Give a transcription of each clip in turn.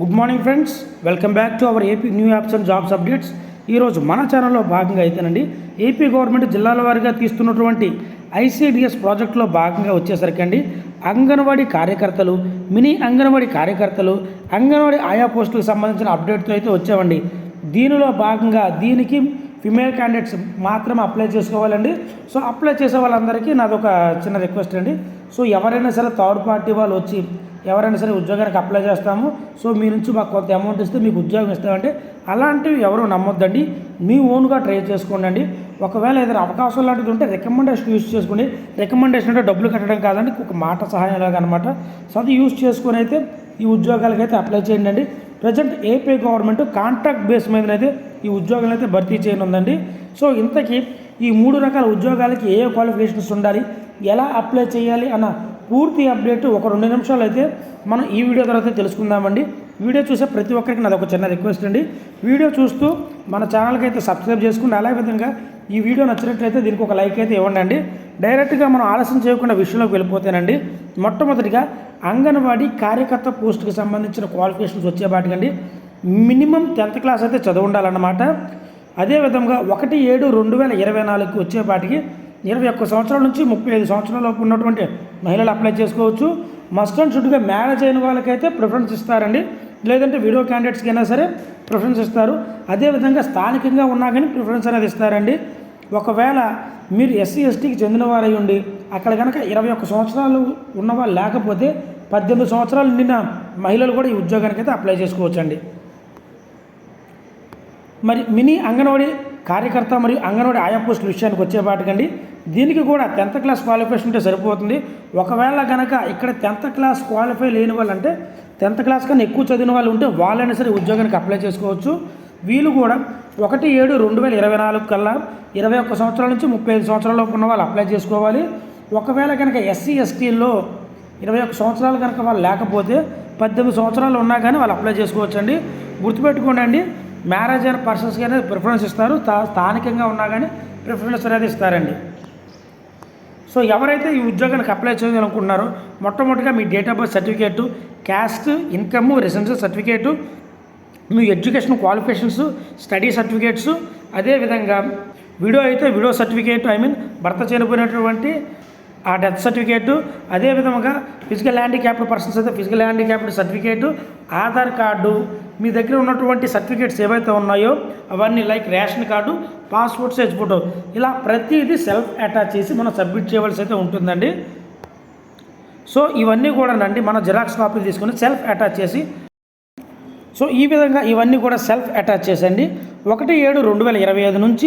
Good morning friends welcome back to our AP new apps and jobs updates ఈరోజు మన ఛానల్లో భాగంగా అయితేనండి ఏపీ గవర్నమెంట్ జిల్లాల వారిగా తీస్తున్నటువంటి ఐసీడిఎస్ ప్రాజెక్టులో భాగంగా వచ్చేసరికి అండి అంగన్వాడీ కార్యకర్తలు మినీ అంగన్వాడీ కార్యకర్తలు అంగన్వాడీ ఆయా పోస్టులకు సంబంధించిన అప్డేట్తో అయితే వచ్చామండి. దీనిలో భాగంగా దీనికి ఫిమేల్ క్యాండిడేట్స్ మాత్రమే అప్లై చేసుకోవాలండి. సో అప్లై చేసే వాళ్ళందరికీ నాదొక చిన్న రిక్వెస్ట్ అండి. సో ఎవరైనా సరే థర్డ్ పార్టీ వాళ్ళు వచ్చి ఎవరైనా సరే ఉద్యోగానికి అప్లై చేస్తాము. సో మీ నుంచి మాకు కొంత అమౌంట్ ఇస్తే మీకు ఉద్యోగం ఇస్తామంటే అలాంటివి ఎవరు నమ్మొద్దండి. మీ ఓన్గా ట్రై చేసుకోండి ఒకవేళ ఏదైనా అవకాశం లాంటిది ఉంటే రికమెండేషన్ యూస్ చేసుకోండి. రికమెండేషన్ అంటే డబ్బులు కట్టడం కాదండి ఒక మాట సహాయం లాగా అనమాట సో అది యూస్ చేసుకొని అయితే ఈ ఉద్యోగాలకి అయితే అప్లై చేయండి అండి. Present AP government contract base మీదనైతే ఈ ఉద్యోగాలు అయితే భర్తీ చేయనుందండి. సో ఇంతకీ ఈ మూడు రకాల ఉద్యోగాలకి ఏ క్వాలిఫికేషన్స్ ఉండాలి ఎలా అప్లై చేయాలి అన్న పూర్తి అప్డేట్ ఒక రెండు నిమిషాలు అయితే మనం ఈ వీడియో తర్వాత తెలుసుకుందామండి. వీడియో చూసే ప్రతి ఒక్కరికి నాది ఒక చిన్న రిక్వెస్ట్ అండి. వీడియో చూస్తూ మన ఛానల్కి అయితే సబ్స్క్రైబ్ చేసుకుని అలాగే విధంగా ఈ వీడియో నచ్చినట్లయితే దీనికి ఒక లైక్ అయితే ఇవ్వండి అండి. డైరెక్ట్గా మనం ఆలస్యం చేయకుండా విషయంలోకి వెళ్ళిపోతేనండి మొట్టమొదటిగా అంగన్వాడీ కార్యకర్త పోస్టుకి సంబంధించిన క్వాలిఫికేషన్స్ వచ్చేపాటికండి మినిమం టెన్త్ క్లాస్ అయితే చదువు ఉండాలన్నమాట అదేవిధంగా ఒకటి ఏడు రెండు వేల ఇరవై నాలుగుకి వచ్చేపాటికి ఇరవై ఒక్క సంవత్సరాల నుంచి ముప్పై ఐదు సంవత్సరాలలోపు ఉన్నటువంటి మహిళలు అప్లై చేసుకోవచ్చు. మస్ట్ అండ్ షుడ్గా మ్యారేజ్ అయిన వాళ్ళకైతే ప్రిఫరెన్స్ ఇస్తారండి. లేదంటే వీడియో క్యాండిడేట్స్కి అయినా సరే ప్రిఫరెన్స్ ఇస్తారు. అదేవిధంగా స్థానికంగా ఉన్నా కానీ ప్రిఫరెన్స్ అనేది ఇస్తారండి. ఒకవేళ మీరు ఎస్సీ ఎస్టీకి చెందిన వారై ఉండి అక్కడ కనుక ఇరవై ఒక్క సంవత్సరాలు ఉన్నవాళ్ళు లేకపోతే పద్దెనిమిది సంవత్సరాలు నిండిన మహిళలు కూడా ఈ ఉద్యోగానికి అయితే అప్లై చేసుకోవచ్చండి. మరి మినీ అంగన్వాడీ కార్యకర్త మరియు అంగన్వాడీ ఆయా పోస్టుల విషయానికి వచ్చేపాటికండి. దీనికి కూడా టెన్త్ క్లాస్ క్వాలిఫికేషన్ ఉంటే సరిపోతుంది. ఒకవేళ కనుక ఇక్కడ టెన్త్ క్లాస్ క్వాలిఫై లేని వాళ్ళు అంటే టెన్త్ క్లాస్ కన్నా ఎక్కువ చదివిన వాళ్ళు ఉంటే వాళ్ళైనా సరే ఉద్యోగానికి అప్లై చేసుకోవచ్చు. వీళ్ళు కూడా ఒకటి ఏడు రెండు వేల ఇరవై నాలుగు కల్లా ఇరవై ఒక్క సంవత్సరాల నుంచి ముప్పై ఐదు సంవత్సరాలలోపు ఉన్న వాళ్ళు అప్లై చేసుకోవాలి. ఒకవేళ కనుక ఎస్సీ ఎస్టీల్లో ఇరవై ఒక్క సంవత్సరాలు కనుక వాళ్ళు లేకపోతే పద్దెనిమిది సంవత్సరాలు ఉన్నా కానీ వాళ్ళు అప్లై చేసుకోవచ్చండి. గుర్తుపెట్టుకోండి అండి మ్యారేజ్ అయిన పర్సన్స్కి అనేది ప్రిఫరెన్స్ ఇస్తారు. స్థానికంగా ఉన్నా కానీ ప్రిఫరెన్స్ అనేది ఇస్తారండి. సో ఎవరైతే ఈ ఉద్యోగానికి అప్లై చేయాలనుకుంటున్నారో మొట్టమొదటిగా మీ date of birth certificate caste income residential certificate me education qualifications study certificates అదేవిధంగా వీడియో అయితే వీడియో సర్టిఫికేట్ ఐ మీన్ భర్త చనిపోయినటువంటి ఆ డెత్ సర్టిఫికేటు అదేవిధంగా ఫిజికల్ హ్యాండిక్యాప్డ్ పర్సన్స్ అయితే physical handicapped certificate Aadhaar card మీ దగ్గర ఉన్నటువంటి సర్టిఫికేట్స్ ఏవైతే ఉన్నాయో అవన్నీ like ration card passport size photo ఇలా ప్రతిదీ సెల్ఫ్ అటాచ్ చేసి మనం సబ్మిట్ చేయవలసి అయితే ఉంటుందండి. సో ఇవన్నీ కూడా నండి మనం జిరాక్స్ కాపీ తీసుకొని సెల్ఫ్ అటాచ్ చేసి సో ఈ విధంగా ఇవన్నీ కూడా సెల్ఫ్ అటాచ్ చేసండి ఒకటి ఏడు రెండు వేల ఇరవై ఐదు నుంచి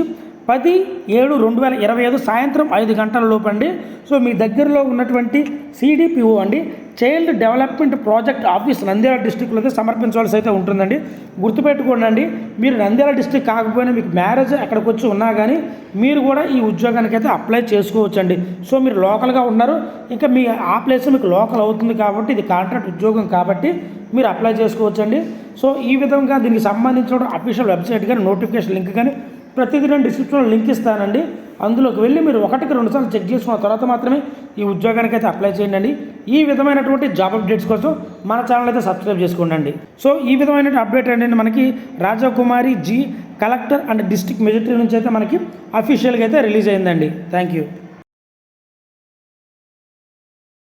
పది ఏడు రెండు వేల ఇరవై ఐదు సాయంత్రం ఐదు గంటల లోపు అండి సో మీ దగ్గరలో ఉన్నటువంటి సిడిపిఓ అండి child development project office Nandyal డిస్టిక్లోకి సమర్పించవలసి అయితే ఉంటుందండి. గుర్తుపెట్టుకోండి మీరు నంద్యాల డిస్టిక్ కాకపోయినా మీకు మ్యారేజ్ అక్కడికి వచ్చి ఉన్నా కానీ మీరు కూడా ఈ ఉద్యోగానికి అయితే అప్లై చేసుకోవచ్చండి. సో మీరు లోకల్గా ఉన్నారు. ఇంకా మీ ఆ ప్లేస్ మీకు లోకల్ అవుతుంది కాబట్టి ఇది కాంట్రాక్ట్ ఉద్యోగం కాబట్టి మీరు అప్లై చేసుకోవచ్చండి. సో ఈ విధంగా దీనికి సంబంధించిన అఫీషియల్ వెబ్సైట్ కానీ నోటిఫికేషన్ లింక్ కానీ ప్రతిదీ నేను డిస్క్రిప్షన్లో లింక్ ఇస్తానండి. అందులోకి వెళ్ళి మీరు ఒకటికి రెండుసార్లు చెక్ చేసుకున్న తర్వాత మాత్రమే ఈ ఉద్యోగానికి అయితే అప్లై చేయండి. ఈ విధమైనటువంటి జాబ్ అప్డేట్స్ కోసం మన ఛానల్ అయితే సబ్స్క్రైబ్ చేసుకోండి. సో ఈ విధమైన అప్డేట్ ఏంటంటే మనకి Rajakumari ji collector and district magistrate నుంచి అయితే మనకి అఫీషియల్గా అయితే రిలీజ్ అయిందండి. Thank you